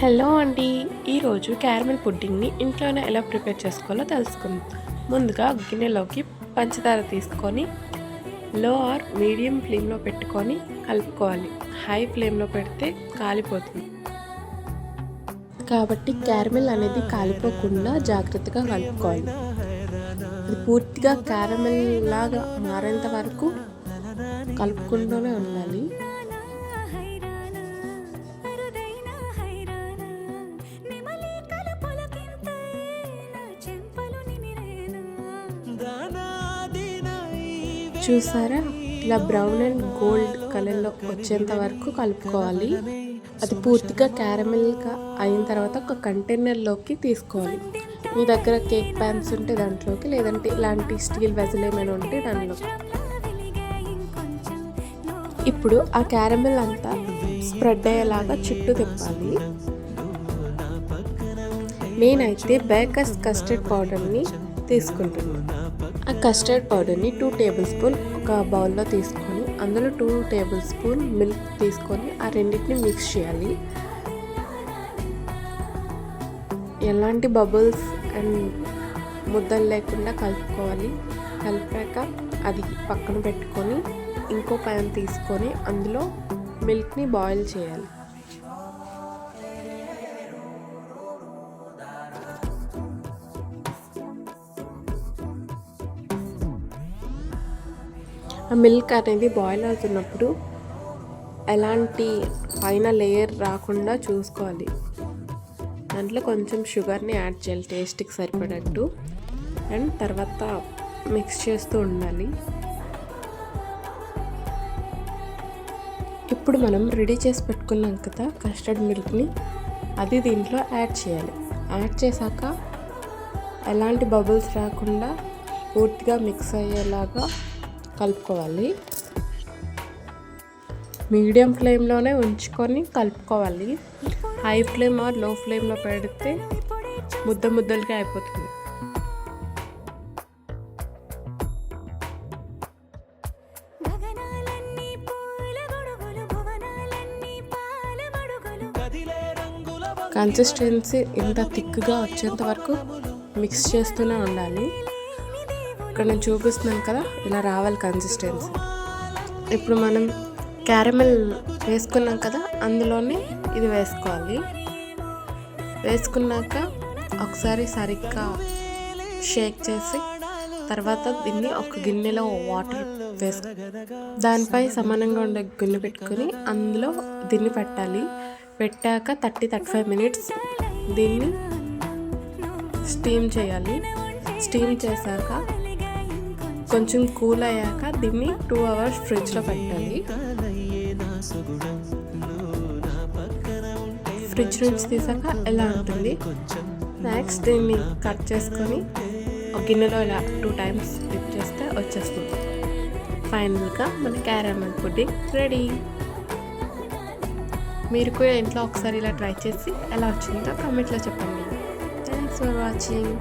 Hello అండి. ఈరోజు caramel పుడ్డింగ్ని ఇంట్లోనే ఎలా ప్రిపేర్ చేసుకోవాలో తెలుసుకుందాం. ముందుగా గిన్నెలోకి పంచదార తీసుకొని లో ఆర్ మీడియం ఫ్లేమ్లో పెట్టుకొని కలుపుకోవాలి. హై ఫ్లేమ్లో పెడితే కాలిపోతుంది. కాబట్టి క్యారమెల్ అనేది కాలిపోకుండా జాగ్రత్తగా కలుపుకోవాలి. అది పూర్తిగా క్యారమెల్ లాగా మారేంత వరకు కలుపుకుంటూనే ఉండాలి. చూసారా? ఇలా బ్రౌన్ అండ్ గోల్డ్ కలర్లో వచ్చేంత వరకు కలుపుకోవాలి. అది పూర్తిగా క్యారమెల్గా అయిన తర్వాత ఒక కంటైనర్లోకి తీసుకోవాలి. మీ దగ్గర కేక్ ప్యాన్స్ ఉంటే దాంట్లోకి లేదంటే ఇలాంటి స్టీల్ వెజల్ ఏమైనా ఉంటే దానిలో. ఇప్పుడు ఆ క్యారమెల్ అంతా స్ప్రెడ్ అయ్యేలాగా చుట్టూ తిప్పాలి. నేనైతే బేకర్స్ కస్టర్డ్ పౌడర్ని తీసుకుంటున్నాను. ఆ కస్టర్డ్ పౌడర్ని టూ టేబుల్ స్పూన్ ఒక బౌల్లో తీసుకొని అందులో టూ టేబుల్ స్పూన్ మిల్క్ తీసుకొని ఆ రెండింటిని మిక్స్ చేయాలి. ఎలాంటి బబుల్స్ అండ్ ముద్దలు లేకుండా కలుపుకోవాలి. కలిపాక అది పక్కన పెట్టుకొని ఇంకో ప్యాన్ తీసుకొని అందులో మిల్క్ని బాయిల్ చేయాలి. ఆ మిల్క్ అనేది బాయిల్ అవుతున్నప్పుడు ఎలాంటి పైన లేయర్ రాకుండా చూసుకోవాలి. దాంట్లో కొంచెం షుగర్ని యాడ్ చేయాలి టేస్ట్కి సరిపడట్టు. అండ్ తర్వాత మిక్స్ చేస్తూ ఉండాలి. ఇప్పుడు మనం రెడీ చేసి పెట్టుకున్నాం కదా కస్టర్డ్ మిల్క్ని అది దీంట్లో యాడ్ చేయాలి. యాడ్ చేశాక ఎలాంటి బబుల్స్ రాకుండా పూర్తిగా మిక్స్ అయ్యేలాగా కలుపుకోవాలి. మీడియం ఫ్లేమ్లోనే ఉంచుకొని కలుపుకోవాలి. హై ఫ్లేమ్ ఆర్లో ఫ్లేమ్లో పెడితే ముద్ద ముద్దలుగా అయిపోతుంది. కన్సిస్టెన్సీ ఇంత థిక్గా వచ్చేంత వరకు మిక్స్ చేస్తూనే ఉండాలి. ఇక్కడ నేను చూపిస్తున్నాను కదా ఇలా రావాలి కన్సిస్టెన్సీ ఇప్పుడు మనం క్యారమెల్ వేసుకున్నాం కదా అందులోనే ఇది వేసుకోవాలి. వేసుకున్నాక ఒకసారి సరిగ్గా షేక్ చేసి తర్వాత దీన్ని ఒక గిన్నెలో వాటర్ వేసు దానిపై సమానంగా ఉండే గిన్నె పెట్టుకొని అందులో దీన్ని పెట్టాలి. పెట్టాక థర్టీ థర్టీ ఫైవ్ మినిట్స్ దీన్ని స్టీమ్ చేయాలి. స్టీమ్ చేశాక కొంచెం కూల్ అయ్యాక దీన్ని టూ అవర్స్ ఫ్రిడ్జ్లో పెట్టాలి. ఫ్రిడ్జ్ నుంచి తీసాక ఎలా ఉంటుంది? నెక్స్ట్ దీన్ని కట్ చేసుకొని ఒక గిన్నెలో ఇలా టూ టైమ్స్ డిప్ చేస్తే వచ్చేస్తుంది. ఫైనల్గా మన క్యారమెల్ పుడ్డింగ్ రెడీ. మీరు కూడా ఇంట్లో ఒకసారి ఇలా ట్రై చేసి ఎలా వచ్చిందో కామెంట్లో చెప్పండి. Thanks for watching